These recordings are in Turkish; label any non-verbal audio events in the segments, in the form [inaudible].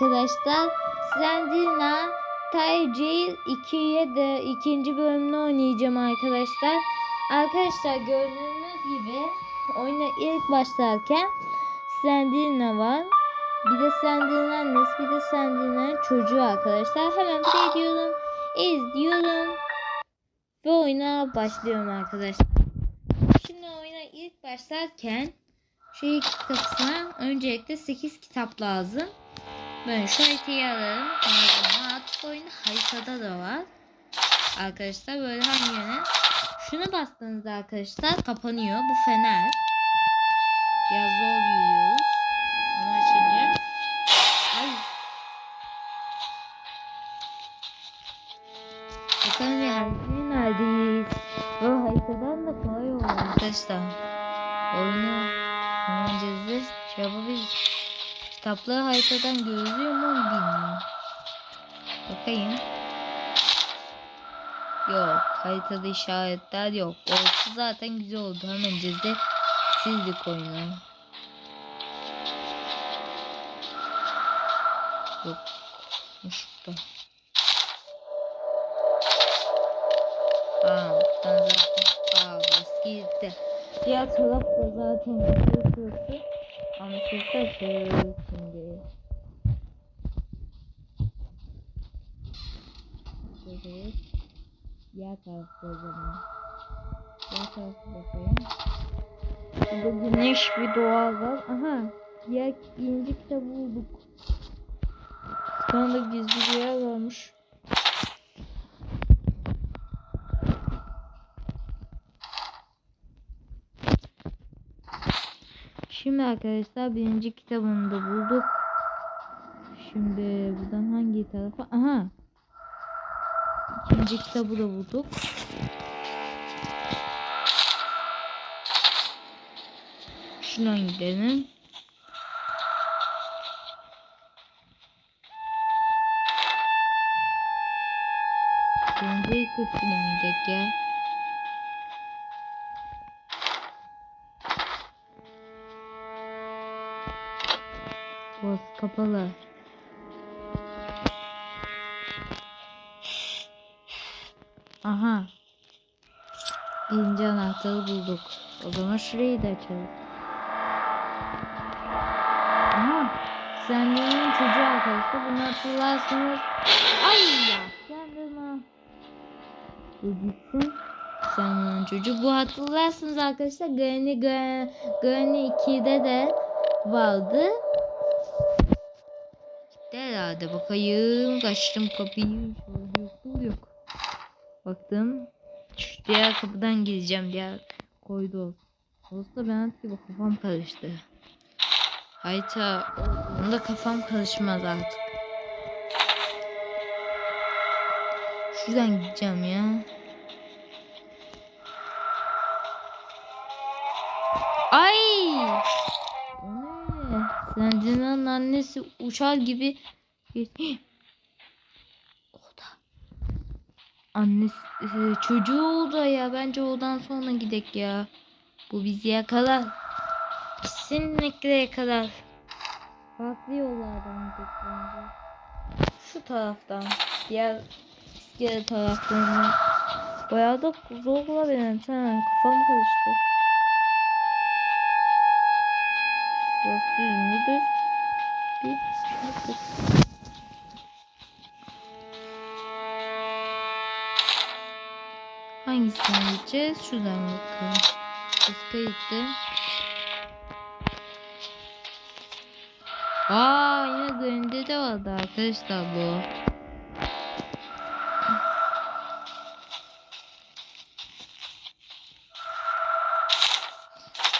arkadaşlar. Sandina Taiji 2'ye de ikinci bölümünü oynayacağım arkadaşlar. Arkadaşlar gördüğünüz gibi oyuna ilk başlarken Sandina var. Bir de Sandina'nın annesi bir de Sandina'nın çocuğu arkadaşlar. Hemen play diyorum. izliyorum. Ve oyuna başlıyorum arkadaşlar. Şimdi oyuna ilk başlarken şu ilk kapısına öncelikle 8 kitap lazım. Ben şu haritayı alırım. Ağzıma artık oyunda haritada da var. Arkadaşlar böyle hangi yöne? Şuna bastığınızda arkadaşlar kapanıyor. Bu fener. Biraz zor yürüyoruz. Ama açınca. Ay. Bakalım ya haritayı neredeyiz? Bu haritadan da kolay olur arkadaşlar. Oyunu hemen cezir şey yapabiliriz. Kitapları haritadan görülüyor mu bilmiyorum. Bakayım. Yok. Haritada işaretler yok. Orası zaten güzel oldu. Hemen cezde sildik oyunu. Yok. Şurada. Aa, buradan zaten. Aa, burası gitti. Diğer taraf da zaten gidiyor. Anlaşılsa şey şimdi. Evet. Diğer tarafta o zaman. Diğer tarafta bakayım. Burada güneş bir doğa var. Aha. Diğer ikinci kitabı bulduk. Anda gizli bir yer varmış. Şimdi arkadaşlar birinci kitabını da bulduk. Şimdi buradan hangi tarafa? Aha. İkinci kitabı da bulduk. Şuna gidelim. Şuradan gidelim ya. Kapalı. Aha. Birinci anahtarı bulduk. O zaman şurayı da açalım. Aha. Sende'nin çocuğu arkadaşlar. Bunu hatırlarsınız. Ay ya. Sende'nin. Bu gitsin. Sende'nin çocuğu. Bu hatırlarsınız arkadaşlar. Granny, Granny 2'de de vardı. Herhalde bakayım. Kaçtım kapıyı. Yok yok. Baktım. Şu diğer kapıdan gideceğim. Diğer koydu. Olsa ben artık kafam karıştı. Hayta. Onda kafam karışmaz artık. Şuradan gideceğim ya. Ay! Sendi'nin annesi uçar gibi [gasps] Oda. Annesi e, çocuğu da ya bence odan sonra gidek ya. Bu bizi yakalar. Kesinlikle yakalar. Farklı yollardan gidecek bence. Şu taraftan. Diğer iskele taraflarına. Bayağı da zor olabilir. Tamam kafam karıştı. Burası düz mü düz? Bir şurası. Hangisinden gideceğiz? Şuradan bakalım. Kıska gitti. Aa yine önünde de vardı arkadaşlar bu.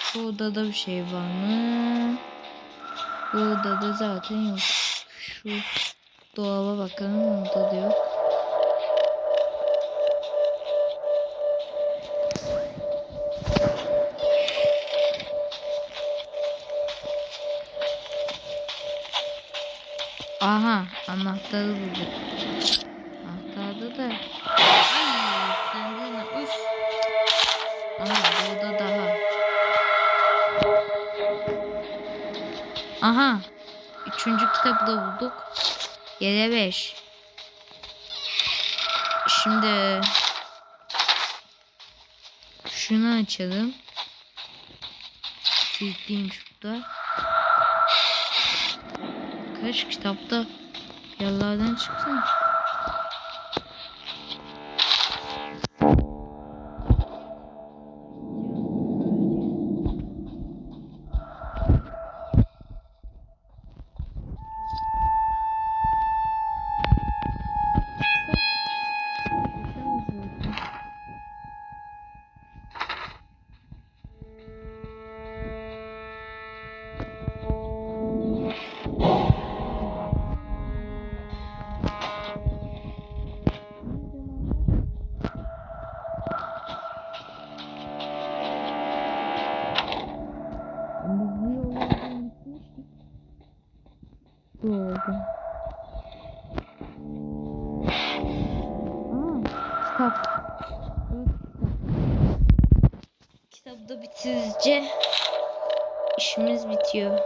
Şu odada bir şey var mı? Bu odada zaten yok. Şu dolaba bakalım orada da yok. Anahtarı bulduk. Anahtarda da Ay sende ne? Üf. Ama burada daha. Aha. Üçüncü kitabı da bulduk. Yere beş. Şimdi şunu açalım. Kilitliymiş bu da. Kaç kitapta yerlerden çıksın. Kitabı da bitirince işimiz bitiyor.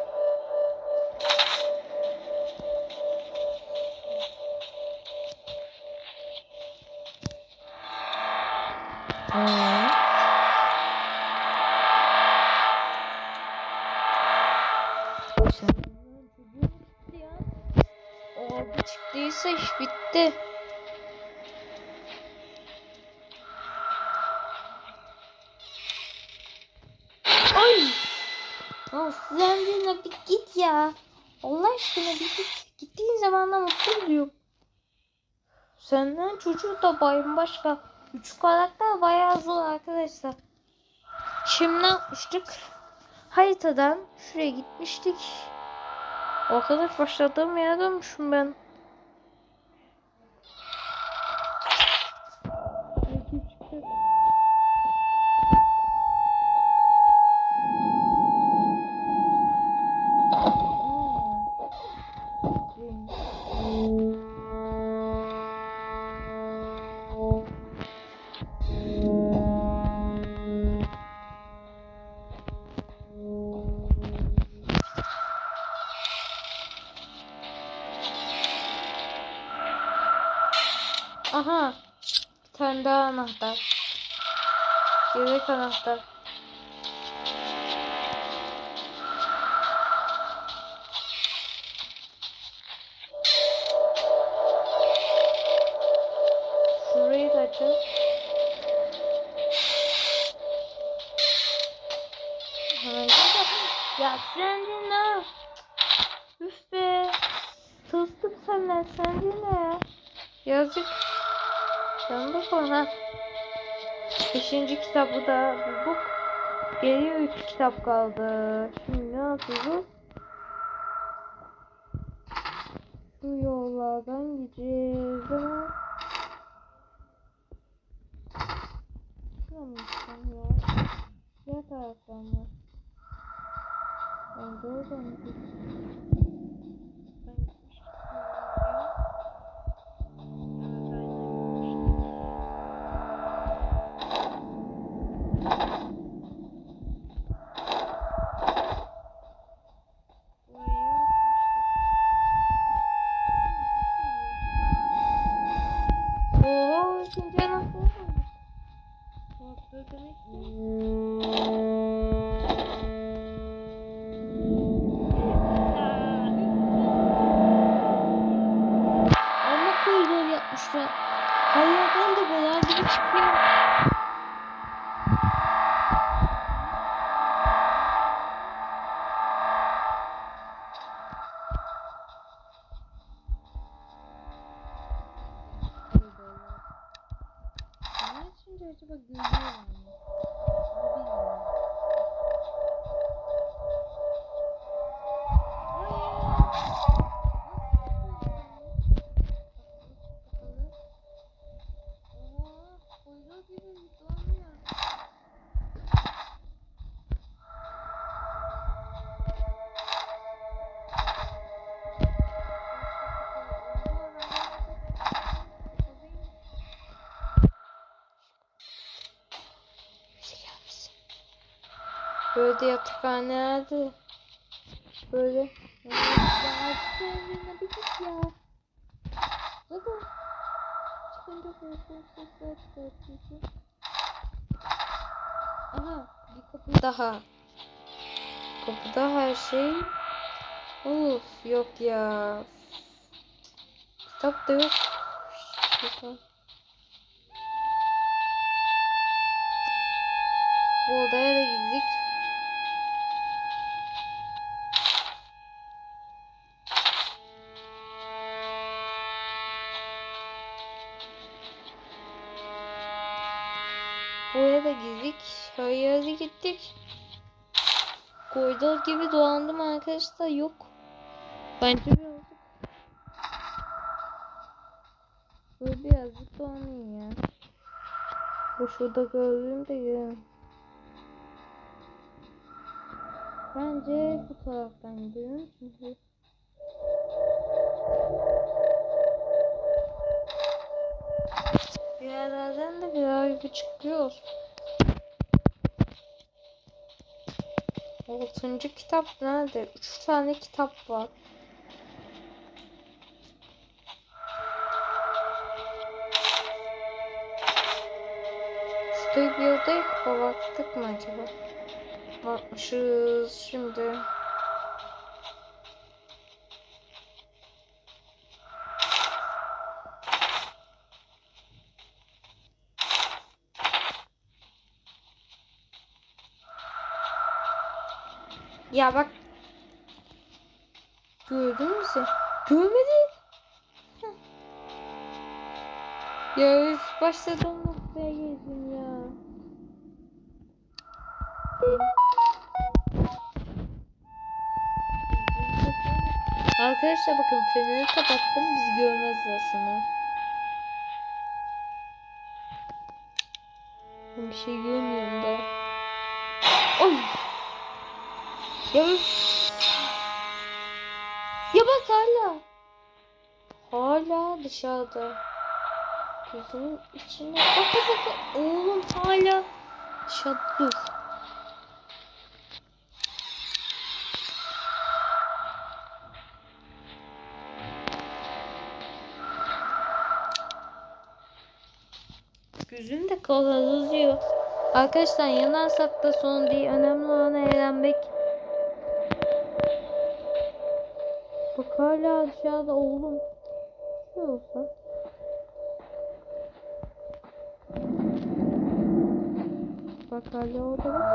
Ay! Ya de bir git ya. Allah aşkına bir git. Gittiğin zaman da mutlu oluyor. Senden çocuğu da bayım başka. Üç karakter bayağı zor arkadaşlar. Şimdi ne yapmıştık? Haritadan şuraya gitmiştik. Arkadaş başladığım yere dönmüşüm ben. Aha. Bir tane daha anahtar. Yedek anahtar. Şurayı da açalım. Ya sen de ne? Üf be. Tılstım senden sen de ne ya? Yazık. Bak ona. Beşinci kitabı da bulduk. Geriye üç kitap kaldı. Şimdi ne yapıyoruz? Şu yollardan gideceğiz ama... Şuna mı gitsem ya? Diğer taraftan mı? Ben de oradan gideceğim. Böyle yatakhanelerde böyle Ya sen bir git ya. Hadi. Çıkınca korkunç sesler çıkartıyorsun. Aha bir kapı daha. Kapıda her şey. Of yok ya. Kitap da yok. Şaka. Yere gittik. Koridor gibi dolandım arkadaşlar. Yok. Bence birazcık Böyle birazcık dolanayım ya. Bu şurada gördüğüm de girelim. Bence bu taraftan gidelim. Çünkü bir yerlerden de bir gibi çıkıyor. Altıncı kitap nerede? Üç tane kitap var. Şurada bir odaya baktık mı acaba? Bakmışız şimdi. Ya bak. Gördün mü sen? Görmedin. Heh. Ya üf, başladım noktaya geldim ya. Arkadaşlar bakın feneri kapattım bizi sana. Ben bir şey görmüyorum da. Oy. Ya. Ya bak hala. Hala dışarıda. Gözümün içine. Bak bak bak. Oğlum hala dışarıda dur. Gözüm de kararıyor. Arkadaşlar yanarsak da son değil. Önemli olan eğlenmek. Hala dışarıda oğlum. Ne olsa. Bak hala orada?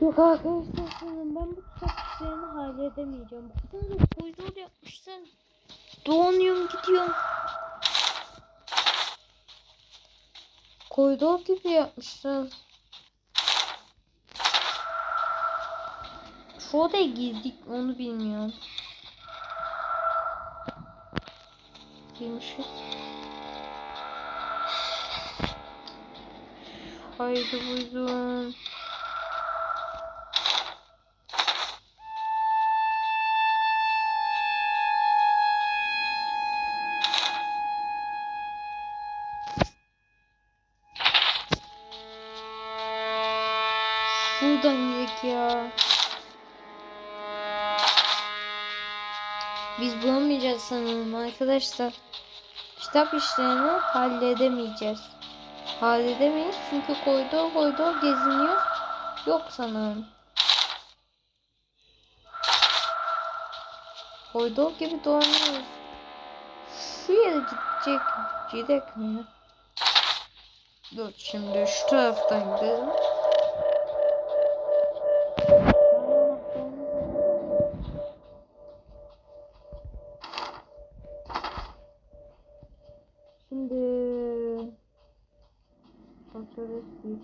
Yok arkadaşlar sanırım ben bu kitap işlerini halledemeyeceğim. Da koridor yapmışlar. Donuyorum gidiyorum. Koridor gibi yapmışlar. Şu odaya girdik onu bilmiyorum. Girmişiz. Haydi buyurun. Buradan gidelim ya. Bulamayacağız sanırım arkadaşlar. Kitap işlerini halledemeyeceğiz. Halledemeyiz çünkü koridor koridor geziniyor. Yok sanırım. Koridor gibi dolanıyoruz. Şu yere gidecek. Gidecek mi? Dur şimdi şu taraftan gidelim.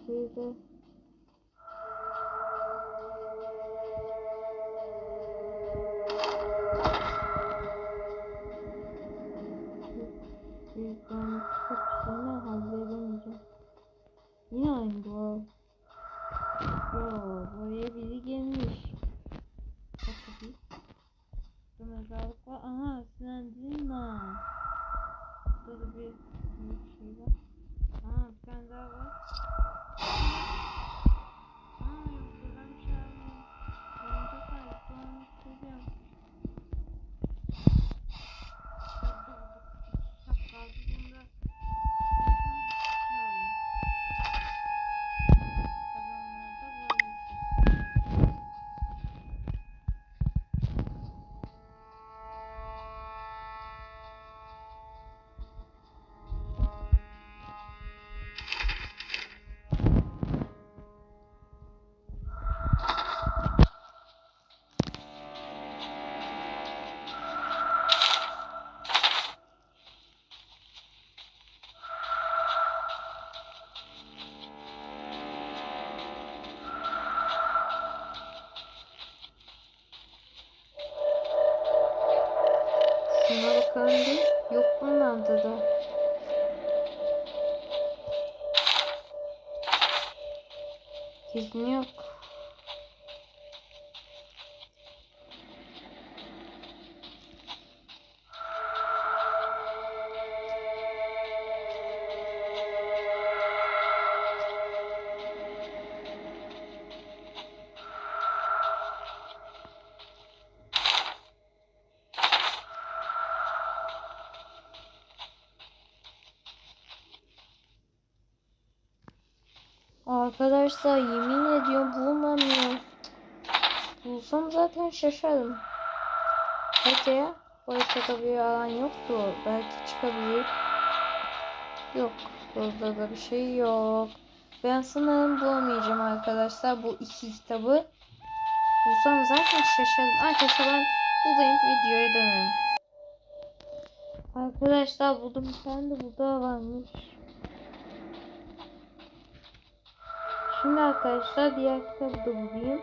是一个 Değil. Yok bunlarda da. Kesin yok. Arkadaşlar yemin ediyorum bulamıyorum. Bulsam zaten şaşarım. Bu haritada bir alan yoktu. Belki çıkabilir. Yok. Burada da bir şey yok. Ben sanırım bulamayacağım arkadaşlar bu iki kitabı. Bulsam zaten şaşarım. Arkadaşlar ben buradayım videoya dönelim. Arkadaşlar buldum tane de burada varmış. Şimdi arkadaşlar diğer kitabı da bulayım.